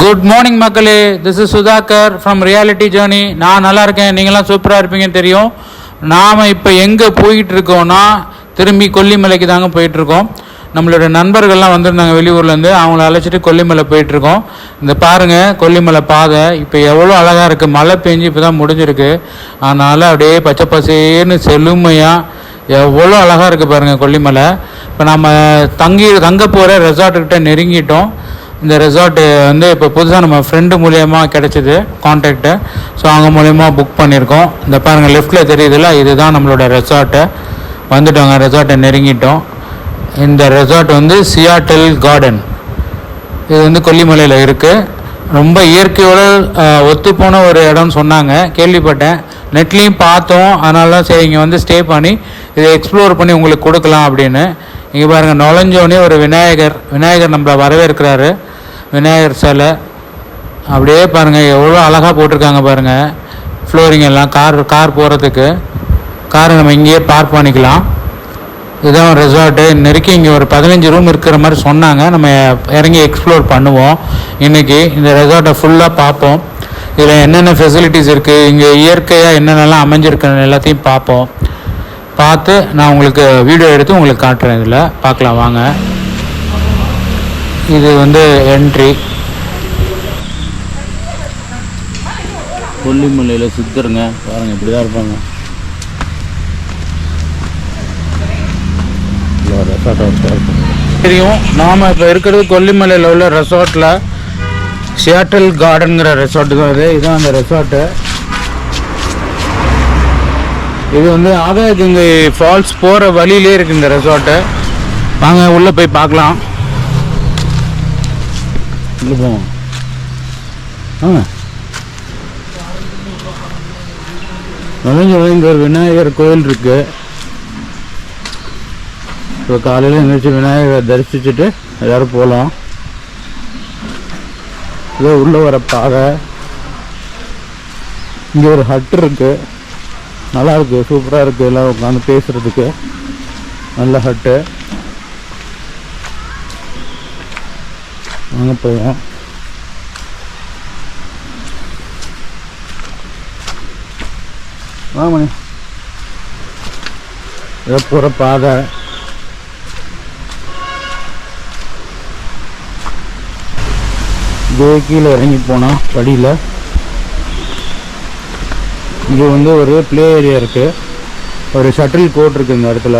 Good morning மக்களே. This is Sudhakar from reality journey நான் நல்லா இருக்கேன். நீங்களாம் சூப்பராக இருப்பீங்கன்னு தெரியும். நாம் இப்போ எங்கே போயிட்டு இருக்கோம்னா திரும்பி கொல்லிமலைக்கு தாங்க போயிட்டுருக்கோம் நம்மளோட நண்பர்கள்லாம் வந்திருந்தாங்க வெளியூர்லேருந்து அவங்கள அழைச்சிட்டு கொல்லிமலை போயிட்டுருக்கோம் இந்த பாருங்க கொல்லிமலை பாதை. இப்போ எவ்வளோ அழகாக இருக்குது மழை பெஞ்சு இப்போ தான் முடிஞ்சிருக்கு. அதனால் அப்படியே பச்சை பசேன்னு செழுமையாக எவ்வளோ அழகாக இருக்குது பாருங்கள் கொல்லிமலை. இப்போ நம்ம தங்கி தங்க போகிற ரெசார்ட்டுக்கிட்ட நெருங்கிட்டோம். இந்த ரெசார்ட்டு வந்து இப்போ புதுசாக நம்ம ஃப்ரெண்டு மூலயமா கிடைச்சிது கான்டாக்ட்டு ஸோ அவங்க மூலயமா புக் பண்ணியிருக்கோம். இந்த பாருங்கள் லெஃப்ட்டில் தெரியுதுல்ல? இதுதான் நம்மளோட ரெசார்ட்டு வந்துட்டோங்க ரெசார்ட்டை நெருங்கிட்டோம். இந்த ரெசார்ட் வந்து சியாட்டல் கார்டன் இது வந்து கொல்லிமலையில் இருக்குது ரொம்ப இயற்கையோடு ஒத்துப்போன ஒரு இடம்னு சொன்னாங்க. கேள்விப்பட்டேன். நெட்லேயும் பார்த்தோம். அதனால தான் சரி இங்கே வந்து ஸ்டே பண்ணி இதை எக்ஸ்ப்ளோர் பண்ணி உங்களுக்கு கொடுக்கலாம் அப்படின்னு. இங்கே பாருங்கள் நுழைஞ்சோடனே ஒரு விநாயகர் விநாயகர் நம்மளை வரவேற்கிறாரு. விநாயகர் சிலை. அப்படியே பாருங்கள் எவ்வளோ அழகாக போட்டிருக்காங்க பாருங்கள் ஃப்ளோரிங் எல்லாம் கார் கார் போகிறதுக்கு காரை நம்ம இங்கேயே பார்க் பண்ணிக்கலாம். இதுதான் ரெசார்ட்டு நெருக்கி இங்கே ஒரு பதினஞ்சு ரூம் இருக்கிற மாதிரி சொன்னாங்க. நம்ம இறங்கி எக்ஸ்ப்ளோர் பண்ணுவோம். இன்றைக்கி இந்த ரெசார்ட்டை ஃபுல்லாக பார்ப்போம். இதில் என்னென்ன ஃபெசிலிட்டிஸ் இருக்குது இங்கே இயற்கையாக என்னென்னலாம் அமைஞ்சிருக்குன்னு எல்லாத்தையும் பார்ப்போம். பார்த்து நான் உங்களுக்கு வீடியோ எடுத்து உங்களுக்கு காட்டுறேன். இதில் பார்க்கலாம் வாங்க. இது வந்து என்ட்ரி கொல்லிமலையில் சித்தருங்க. பாருங்கள் இப்படி தான் இருப்பாங்க தெரியும். நாம் இப்போ இருக்கிறது கொல்லிமலையில் உள்ள ரெசார்ட்டில் சியாட்டல் கார்டனுங்கிற ரெசார்ட் தான் இது. இதுதான் அந்த ரெசார்ட்டு இது வந்து ஆகாயகங்கை ஃபால்ஸ் போகிற வழியிலே இருக்கு இந்த ரெசார்ட்டு வாங்க உள்ளே போய் பார்க்கலாம். இங்கே போவோம் வாங்க இங்கே ஒரு விநாயகர் கோயில் இருக்குது இப்போ காலையில் எழுந்திரிச்சு விநாயகரை தரிசிச்சுட்டு எல்லோரும் போகலாம் இதோ உள்ளே வர பாதை இங்கே ஒரு ஹட் இருக்கு. நல்லா இருக்கு சூப்பராக இருக்குது எல்லாம் உட்காந்து பேசுகிறதுக்கு நல்ல ஹட்டு வாங்க போவோம். வாங்க மணி. போகிற பாதை. இதே கீழே இறங்கி போனால் படியில் இங்கே வந்து ஒரு ப்ளே ஏரியா இருக்குது ஒரு ஷட்டில் கோட் இருக்குது இந்த இடத்துல.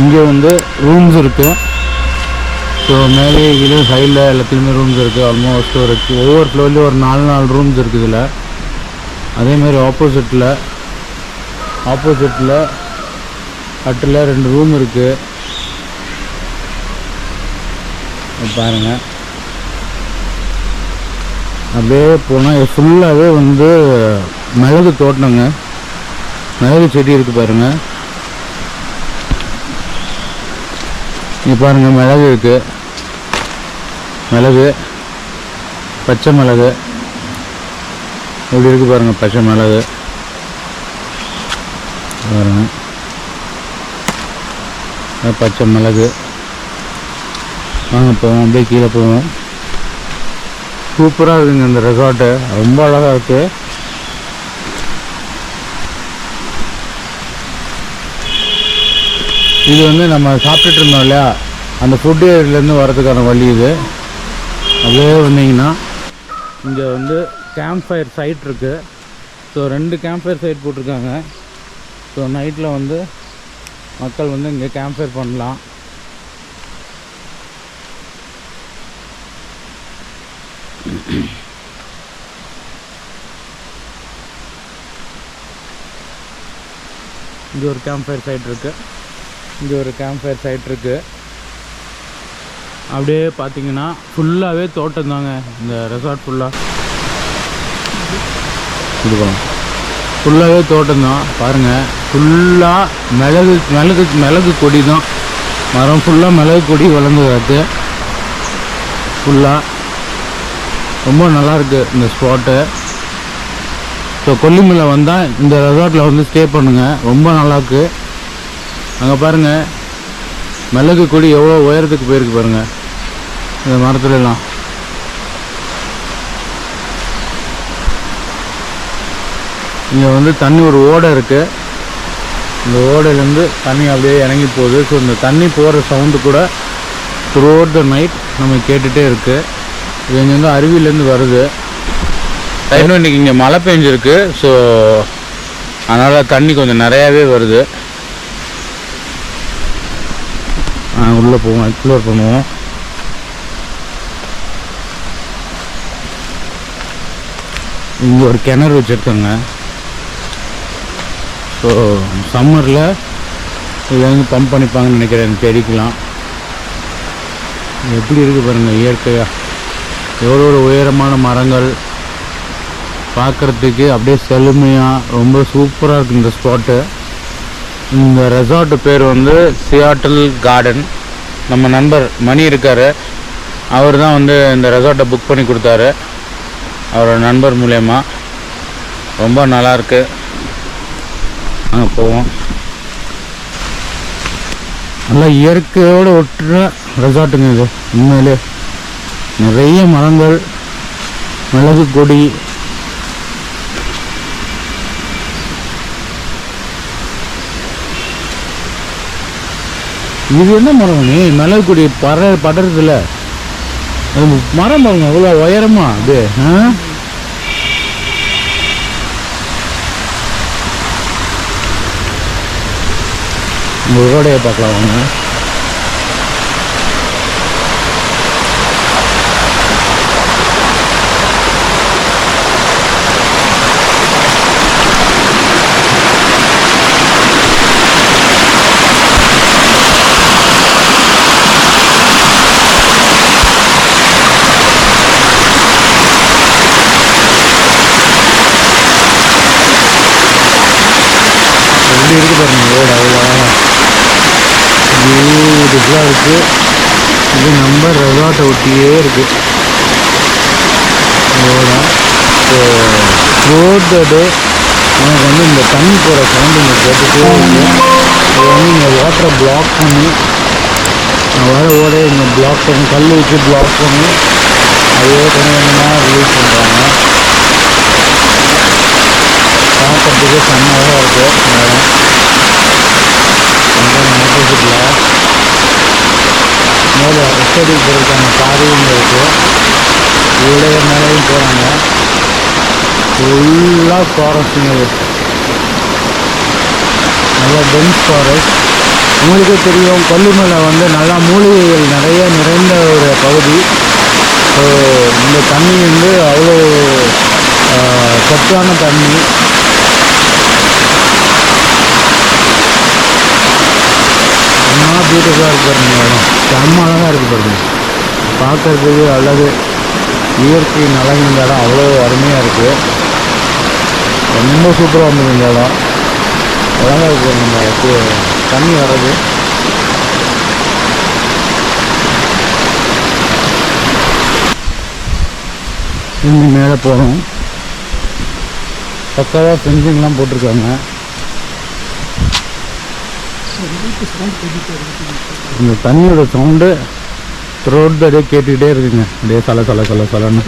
இங்கே வந்து ரூம்ஸ் இருக்குது ஸோ மேலே கீழே சைடில் எல்லாத்துலேயுமே ரூம்ஸ் இருக்குது ஆல்மோஸ்ட் ஒரு ஒவ்வொரு ஃப்ளோர்லேயும் ஒரு நாலு நாலு ரூம்ஸ் இருக்குது இதில். அதேமாதிரி ஆப்போசிட்டில் ஆப்போசிட்டில் ஹட்டில் ரெண்டு ரூம் இருக்குது பாருங்கள் அப்படியே போனால் ஃபுல்லாகவே வந்து மிளகு தோட்டங்க. மிளகு செடி இருக்குது பாருங்கள் இங்கே பாருங்க மிளகு இருக்குது மிளகு பச்சை மிளகு. இப்படி இருக்கு பாருங்க பச்சை மிளகு. பாருங்க. பச்சை மிளகு. வாங்க போவோம். அப்படியே கீழே போவோம். சூப்பராக இருக்குங்க இந்த ரெசார்ட்டு ரொம்ப அழகாக இருக்குது இது வந்து நம்ம சாப்பிட்டுட்டு இருந்தோம் இல்லையா? அந்த ஃபுட் ஏரியிலேருந்து வரதுக்கான வழி இது. அப்படியே வந்தீங்கன்னா இங்கே வந்து கேம்ப் ஃபயர் சைட் இருக்குது ஸோ ரெண்டு கேம்ப் ஃபயர் சைட் போட்டிருக்காங்க. ஸோ நைட்டில் வந்து மக்கள் வந்து இங்கே கேம்ப் ஃபயர் பண்ணலாம். இங்கே ஒரு கேம்ப் ஃபயர் சைட் இருக்குது இங்கே ஒரு கேம்ப் ஃபயர் சைட் இருக்கு. அப்படியே பார்த்தீங்கன்னா ஃபுல்லாகவே தோட்டம் தாங்க. இந்த ரெசார்ட் ஃபுல்லாக இது ஃபுல்லாகவே தோட்டம் தான். பாருங்கள் ஃபுல்லாக மிளகு மிளகு மிளகு கொடி தான். மரம் ஃபுல்லாக மிளகு கொடி வளர்ந்து ஃபுல்லாக ரொம்ப நல்லாயிருக்கு இந்த ஸ்பாட்டு ஸோ கொல்லிமலை வந்தால் இந்த ரெசார்ட்டில் வந்து ஸ்டே பண்ணுங்கள் ரொம்ப நல்லாயிருக்கு அங்கே பாருங்கள் மிளகு கொடி எவ்வளோ உயரத்துக்கு போயிருக்கு பாருங்கள் இந்த மரத்துலலாம் இங்கே வந்து தண்ணி ஒரு ஓடை இருக்குது இந்த ஓடையிலேருந்து தண்ணி அப்படியே இறங்கி போகுது. ஸோ இந்த தண்ணி போகிற சவுண்டு கூட த்ரூ த நைட் நம்ம கேட்டுகிட்டே இருக்குது இது இங்கேருந்து அருவியிலேருந்து வருது. இன்னும் இன்றைக்கி இங்கே மழை பெஞ்சிருக்கு. ஸோ அதனால் தண்ணி கொஞ்சம் நிறையாவே வருது. உள்ளே போவோம். எக்ஸ்ப்ளோர் பண்ணுவோம். இங்கே ஒரு கிணறு வச்சுருக்காங்க. ஸோ சம்மரில் இதுலேருந்து பம்ப் பண்ணிப்பாங்கன்னு நினைக்கிறேன். தெரிக்கலாம். எப்படி இருக்குது பாருங்கள் இயற்கையாக எவ்வளோ ஒரு உயரமான மரங்கள். பார்க்குறதுக்கு அப்படியே செழுமையாக ரொம்ப சூப்பராக இருக்குது இந்த ஸ்பாட்டு இந்த ரெசார்ட்டு பேர் வந்து சியாட்டல் கார்டன் நம்ம நண்பர் மணி இருக்கார். அவர் தான் வந்து இந்த ரெசார்ட்டை புக் பண்ணி கொடுத்தாரு. அவரோட நண்பர் மூலயமா. ரொம்ப நல்லாயிருக்கு அங்கே போவோம். நல்லா இயற்கையோடு ஒட்டுற ரெசார்ட்டுங்க இது. உண்மையிலே நிறைய மரங்கள் மிளகு கொடி இது என்ன மரம்? நீ மிளகுடி கொடி பற படறதுல. மரம் பாருங்க இவ்வளோ உயரமா அது ஆ? உங்கள் பார்க்கலாம் வாங்க எப்படி இருக்கு பாருங்க ரோடு அவ்வளோ பியூட்டிஃபுல்லாக இருக்குது இது நம்ம ரெசார்ட்டை ஒட்டியே இருக்குது ரோட டே எனக்கு வந்து இந்த தண்ணி போகிற சவுண்டு இங்கே கேட்டுகிட்டே இருக்கு அது வந்து இங்கே வாட்டரை பிளாக் பண்ணி நான் வர ஓட இங்கே பிளாக் பண்ணி கல் வச்சு பிளாக் பண்ணி அதே கொஞ்சம் கொஞ்சமாக ரிலீஸ் பண்ணுறாங்க பார்க்கறதுக்கு செம்மையாக இருக்குது இந்த இடம் கொஞ்சம் ஆப்போசிட்டில் மேலே எஸ்டடி போகிறதுக்கான பாதையும் இருக்குது உடைய மேலேயும் போகிறாங்க ஃபுல்லாக ஃபாரஸ்ட்டுங்க நல்லா டென்ஸ் ஃபாரஸ்ட் உங்களுக்கே தெரியும் கொல்லிமலை வந்து நல்லா மூலிகைகள் நிறைய நிறைந்த ஒரு பகுதி. ஸோ இந்த தண்ணி வந்து அவ்வளோ சத்தான தண்ணி. செம்ம பியூட்டிஃபுல்லாக இருக்குது பாருங்க இந்த இடம். செம்ம அழகாக இருக்குது பாருங்க. பார்க்கறதுக்கு அழகு. இயற்கை அழகு இந்த இடம் அவ்வளோ அருமையாக இருக்குது ரொம்ப சூப்பராக இருந்தது இந்த இடம். அழகாக இருக்குது நம்ம தண்ணி வர்றது. இன்னும் மேலே போகணும். பக்காவாக ஃபென்சிங்லாம் போட்டிருக்காங்க. இந்த தண்ணியோட சவுண்டு த்ரோட் அப்படியே கேட்டுக்கிட்டே இருக்குங்க. அப்படியே சல சல சல சலன்னு.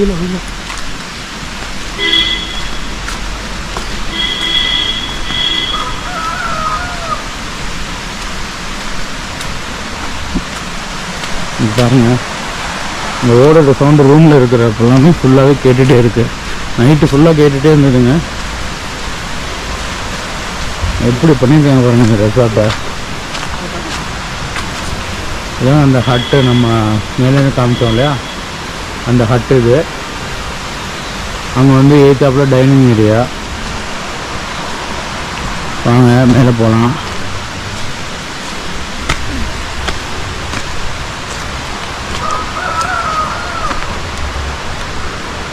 பாருங்க. இந்த ஓடோட சவுண்டு ரூமில் இருக்கிறப்ப எல்லாமே ஃபுல்லாகவே கேட்டுகிட்டே இருக்கு. நைட்டு ஃபுல்லாக கேட்டுகிட்டே இருந்ததுங்க. எப்படி பண்ணியிருக்காங்க பாருங்க இந்த ரெசார்ட்டை இதான் அந்த ஹட்டு நம்ம மேலே காமிச்சோம் இல்லையா? அந்த ஹட்டு இது. அங்கே வந்து ஏத்தாப்பில் டைனிங் ஏரியா வாங்க மேலே போகலாம்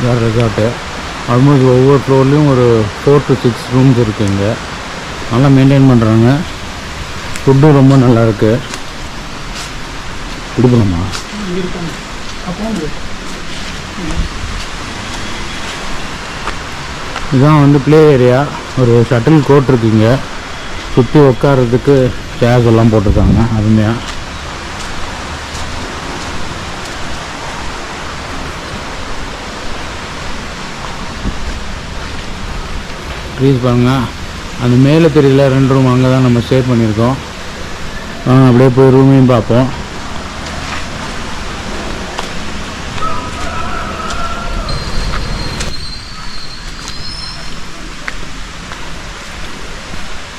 வேறு ரெசார்ட்டு ஆல்மோஸ்ட் ஒவ்வொரு ஃப்ளோர்லேயும் ஒரு ஃபோர் டு சிக்ஸ் ரூம்ஸ் இருக்குது இங்கே. நல்லா மெயின்டைன் பண்ணுறாங்க ஃபுட்டும் ரொம்ப நல்லாயிருக்கு கொடுக்கலாமா இதுதான் வந்து ப்ளே ஏரியா ஒரு ஷட்டில் கோர்ட் இருக்குங்க. சுற்றி உட்கார்றதுக்கு சேர்ஸ் எல்லாம் போட்டிருக்காங்க. அருமையாக ட்ரீஸ் பாருங்கள் அந்த மேலே தெரியல ரெண்டு ரூம் அங்கே தான் நம்ம ஸ்டே பண்ணியிருக்கோம். அப்படியே போய் ரூமையும் பார்ப்போம்.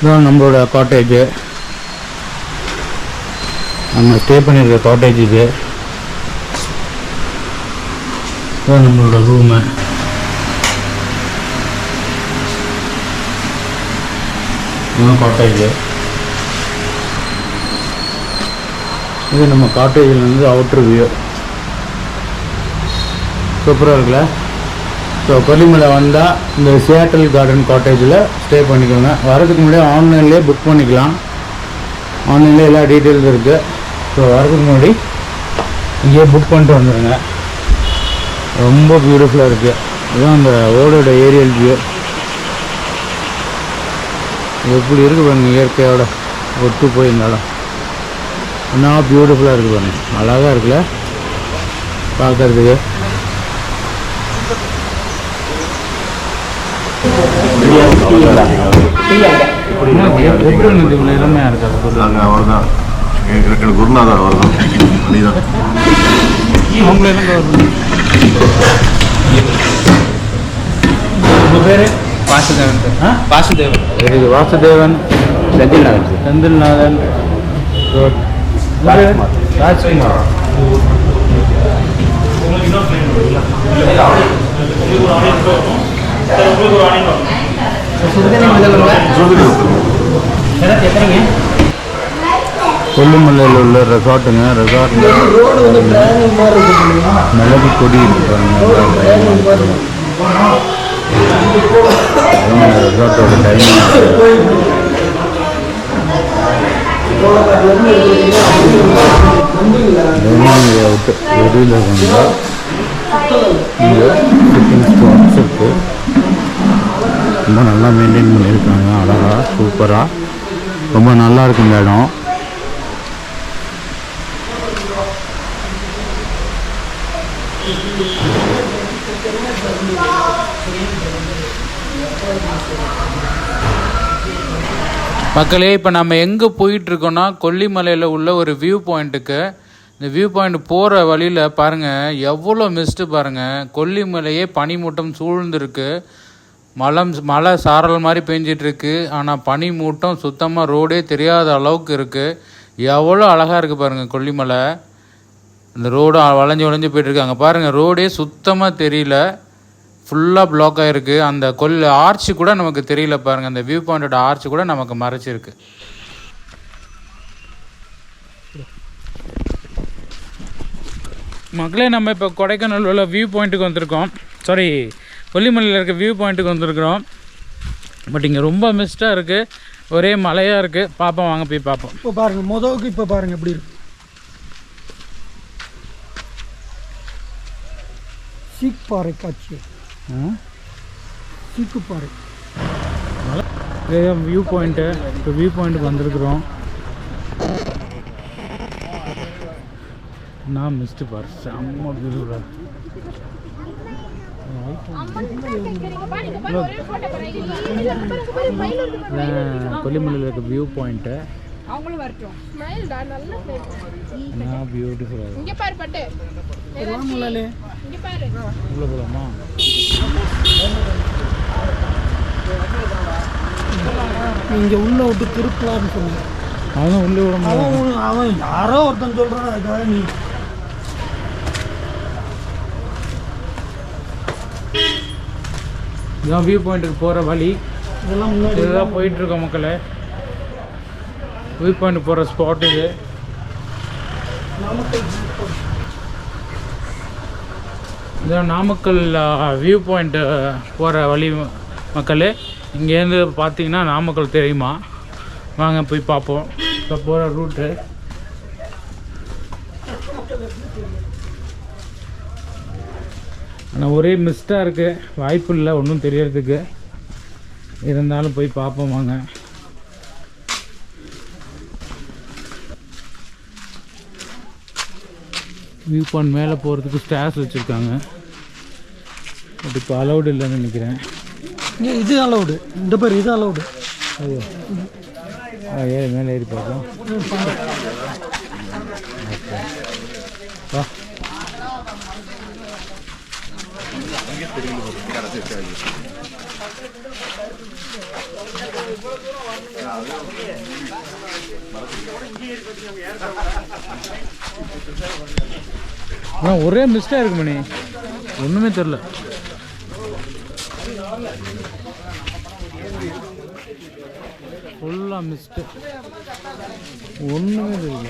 இதுதான் நம்மளோட காட்டேஜு நம்ம ஸ்டே பண்ணியிருக்க காட்டேஜ் இது. இதுதான் நம்மளோட ரூமு இதுதான் காட்டேஜ் இது நம்ம காட்டேஜ்லேருந்து அவுட்ரு வியூ சூப்பராக இருக்குல்ல? ஸோ கொல்லிமலை வந்தால் இந்த சியாட்டல் கார்டன் காட்டேஜில் ஸ்டே பண்ணிக்கோங்க. வரதுக்கு முன்னாடி ஆன்லைன்லேயே புக் பண்ணிக்கலாம். ஆன்லைன்லேயே எல்லா டீட்டெயில்ஸ் இருக்குது ஸோ வரதுக்கு முன்னாடி இங்கேயே புக் பண்ணிட்டு வந்துடுங்க ரொம்ப பியூட்டிஃபுல்லாக இருக்குது இதுதான் அந்த ஓடோட ஏரியல் வியூ எப்படி இருக்குது பாருங்க இயற்கையோட ஒத்து போயிருந்தாலும். என்ன பியூட்டிஃபுல்லாக இருக்குது பாருங்க. அழகாக இருக்குல்ல? பார்க்கறதுக்கு எப்படி இருந்தது இவ்வளோ இளமையாக இருக்காது நாங்கள் அவர் தான் எனக்கு குருநாதர் அவர் தான் மணிதான் அவங்கள எல்லாம் கவர்மெண்ட் உங்கள் பேர் வாசுதேவன் வாசுதேவன் வாசுதேவன் செந்தில்நாதன் செந்தில்நாதன் ராஜ்குமார் கொல்லிமலையில் உள்ள ரெசார்ட்டுங்க ரெசார்ட் மிளகு கொடி இருக்கு ரெசார்ட்டோட டைமிங் வெளியில் விட்டு வெளியில் இங்கே சிட்டிங் ரொம்ப நல்லா மெயின்டைன் பண்ணியிருக்காங்க அழகாக சூப்பராக ரொம்ப நல்லா இருக்கும் இந்த இடம். மக்களே இப்போ நம்ம எங்கே போயிட்டுருக்கோன்னா கொல்லிமலையில் உள்ள ஒரு வியூ பாயிண்ட்டுக்கு இந்த வியூ பாயிண்ட் போகிற வழியில் பாருங்கள் எவ்வளோ மிஸ்ட்டு பாருங்கள் கொல்லிமலையே பனிமூட்டம் சூழ்ந்துருக்கு. மலம் மழை சாரல் மாதிரி பெஞ்சிட்ருக்கு. ஆனால் பனி மூட்டம் சுத்தமாக ரோடே தெரியாத அளவுக்கு இருக்குது எவ்வளோ அழகாக இருக்குது பாருங்கள் கொல்லிமலை. இந்த ரோடு வளைஞ்சு வளைஞ்சு போயிட்டுருக்கு அங்கே பாருங்கள் ரோடே சுத்தமாக தெரியல. ஃபுல்லாக பிளாக் ஆகிருக்கு அந்த கொல் ஆர்ச் கூட நமக்கு தெரியல பாருங்கள் அந்த வியூ பாயிண்டோட ஆர்ச் கூட நமக்கு மறைச்சிருக்கு. மக்களே நம்ம இப்போ கொடைக்கானல் உள்ள வியூ பாயிண்ட்டுக்கு வந்திருக்கோம். சாரி கொல்லிமலையில் இருக்க வியூ பாயிண்ட்டுக்கு வந்திருக்கிறோம். பட் இங்கே ரொம்ப மிஸ்டாக இருக்குது ஒரே மலையாக இருக்குது பார்ப்போம் வாங்க போய் பார்ப்போம் இப்போ பாருங்க மொதவுக்கு இப்போ பாருங்க எப்படி இருக்கு. சீக் பாறை காட்சி சீக்கு பாறை வியூ பாயிண்ட்டு இப்போ வியூ பாயிண்ட்டுக்கு வந்திருக்கிறோம். நான் மிஸ்டு பார் செம்ம பியூட்டிஃபுல்லாக கொல்லிமலையில் இருக்க வியூ பாயிண்ட்டு அவங்களும் வரட்டும். ஸ்மைல்டா நல்ல ஸ்மைல் நான் பியூட்டிஃபுல்லாக இங்க பாரு பட்டு. இங்க பாரு. உள்ள போகலாமா இங்கே உள்ள விட்டு திருப்பலாம்னு சொன்னேன் அவன் உள்ளே விட அவன் அவன் யாரோ ஒருத்தன் சொல்கிறான் அதுக்காக நீ இதான் வியூ பாயிண்ட்டுக்கு போகிற வழி. இதெல்லாம் முன்னாடி இதுதான் போயிட்டு இருக்கோம் மக்களே. வியூ பாயிண்ட் போகிற ஸ்பாட் இது. இதான் நாமக்கல் வியூ பாயிண்ட் போகிற வழி மக்களே. இங்கேருந்து பார்த்தீங்கன்னா நாமக்கல் தெரியுமா? வாங்க போய் பார்ப்போம். இப்போ போகிற ரூட்டு ஆனால் ஒரே மிஸ்டாக இருக்குது வாய்ப்பு இல்லை ஒன்றும் தெரியறதுக்கு. இருந்தாலும் போய் பார்ப்போம் வாங்க. வியூ பாயிண்ட் மேலே போகிறதுக்கு ஸ்டேர்ஸ் வச்சுருக்காங்க. பட் இப்போ அலௌடு இல்லைன்னு நினைக்கிறேன். இது அலௌடு இந்த பேர் இது அலௌடு ஐயோ. ஏறி மேலே ஏறி பார்க்கலாம். ஆனால் ஒரே மிஸ்டாக இருக்கு மணி. ஒன்றுமே தெரில ஃபுல்லாக மிஸ்டு ஒன்றுமே தெரியல.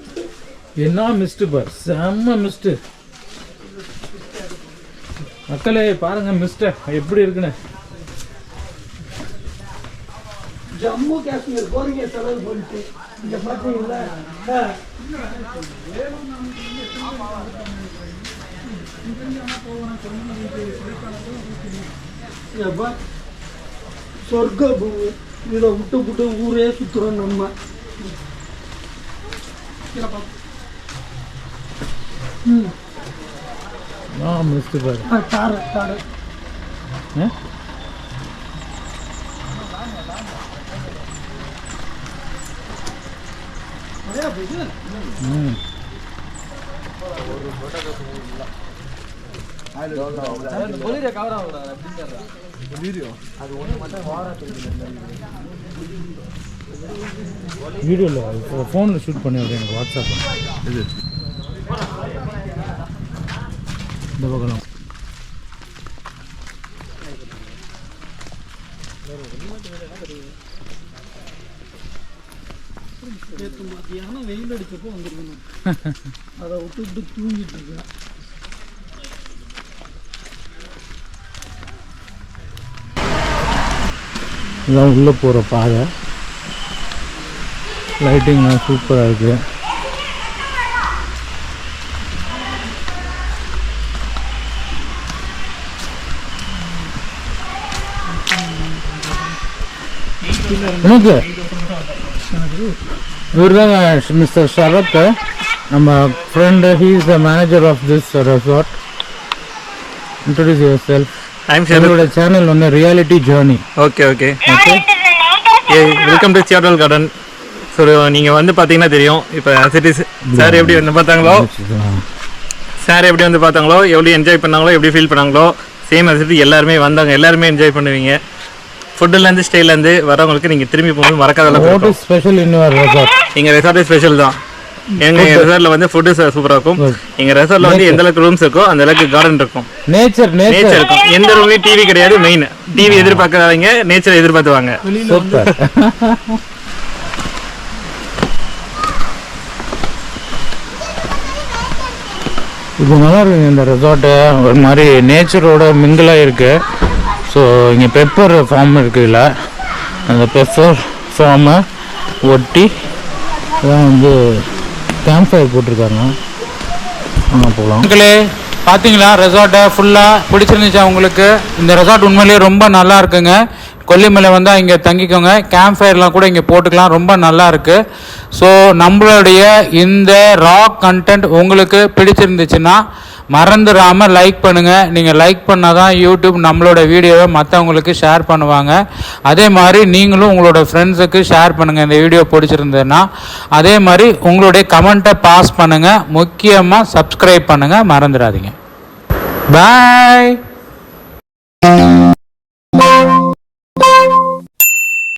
என்ன மிஸ்டு பார் செம்ம மிஸ்டு. மக்களே பாருங்க மிஸ்டர் எப்படி இருக்குன்னு. ஜம்மு காஷ்மீர் போறீங்க செலவு போயிட்டு இங்க பாத்தீங்களா? சொர்க்க பூமி இதை விட்டு விட்டு ஊரே சுத்துறோம் நம்ம. தாரு ஆ? ம் வீடியோவில் ஃபோனில் ஷூட் பண்ணி விடுறேன் எனக்கு வாட்ஸ்அப்பில் இது இந்த பக்கம் வெயில் அடிச்சப்போ வந்திருக்கணும். அதை விட்டு விட்டு தூங்கிட்டு இருக்கேன். இதான் உள்ளே போகிற பாதை. லைட்டிங்லாம் சூப்பராக இருக்குது எனக்கு இவர் தான் மிஸ்டர் சரத் நம்ம friend he is the manager of this resort introduce yourself என்னோட சேனல் வந்து reality journey okay okay welcome to Seattle garden so நீங்கள் வந்து பார்த்தீங்கன்னா தெரியும் இப்போ சிட்டிஸ் சார் எப்படி வந்து பார்த்தாங்களோ? சார் எப்படி வந்து பார்த்தாங்களோ? எப்படி என்ஜாய் பண்ணாங்களோ? எப்படி ஃபீல் பண்ணாங்களோ? சேம் அசிட்டி எல்லாருமே வந்தாங்க. எல்லாருமே என்ஜாய் பண்ணுவீங்க. ஃபுட்டுலேருந்து ஸ்டேலேருந்து வரவங்களுக்கு நீங்கள் திரும்பி போகும்போது மறக்காதெல்லாம் what is special in your resort எங்கள் ரெசார்ட்டே ஸ்பெஷல் தான். எங்கள் ரெசார்ட்டில் வந்து ஃபுட்டு சூப்பராக இருக்கும். எங்கள் ரெசார்ட்டில் வந்து எந்த அளவுக்கு ரூம்ஸ் இருக்கோ அந்த அளவுக்கு கார்டன் இருக்கும். நேச்சர் நேச்சர் இருக்கும். எந்த ரூம்லையும் டிவி கிடையாது மெயின் டிவி எதிர்பார்க்காதவங்க நேச்சர் எதிர்பார்த்து வாங்க சூப்பர் இது நல்லா இருக்குங்க இந்த ரெசார்ட்டு ஒரு மாதிரி நேச்சரோட மிங்கிளாக இருக்கு. ஸோ இங்கே பெப்பர் ஃபார்ம் இருக்குல்ல அந்த பெப்பர் ஃபார்மை ஒட்டி இதான் வந்து கேம்ப் ஃபயர் போட்டிருக்காங்க. அங்கே போகலாம் மக்களே பார்த்தீங்களா ரெசார்ட்டை ஃபுல்லாக பிடிச்சிருந்துச்சா உங்களுக்கு? இந்த ரெசார்ட் உண்மையிலேயே ரொம்ப நல்லா இருக்குங்க. கொல்லிமலை வந்தால் இங்கே தங்கிக்கோங்க. கேம்ப் ஃபயர்லாம் கூட இங்கே போட்டுக்கலாம். ரொம்ப நல்லா இருக்கு. ஸோ நம்மளுடைய இந்த ராக் கண்டென்ட் உங்களுக்கு பிடிச்சிருந்துச்சுன்னா மறந்துடாம லைக் பண்ணுங்க. நீங்கள் லைக் பண்ணால் தான் யூடியூப் நம்மளோட வீடியோவை மற்றவங்களுக்கு ஷேர் பண்ணுவாங்க. அதே மாதிரி நீங்களும் உங்களோட ஃப்ரெண்ட்ஸுக்கு ஷேர் பண்ணுங்கள் இந்த வீடியோ பிடிச்சிருந்ததுன்னா அதே மாதிரி உங்களுடைய கமெண்ட்டை பாஸ் பண்ணுங்க. முக்கியமாக சப்ஸ்கிரைப் பண்ணுங்க. மறந்துடாதீங்க. பாய்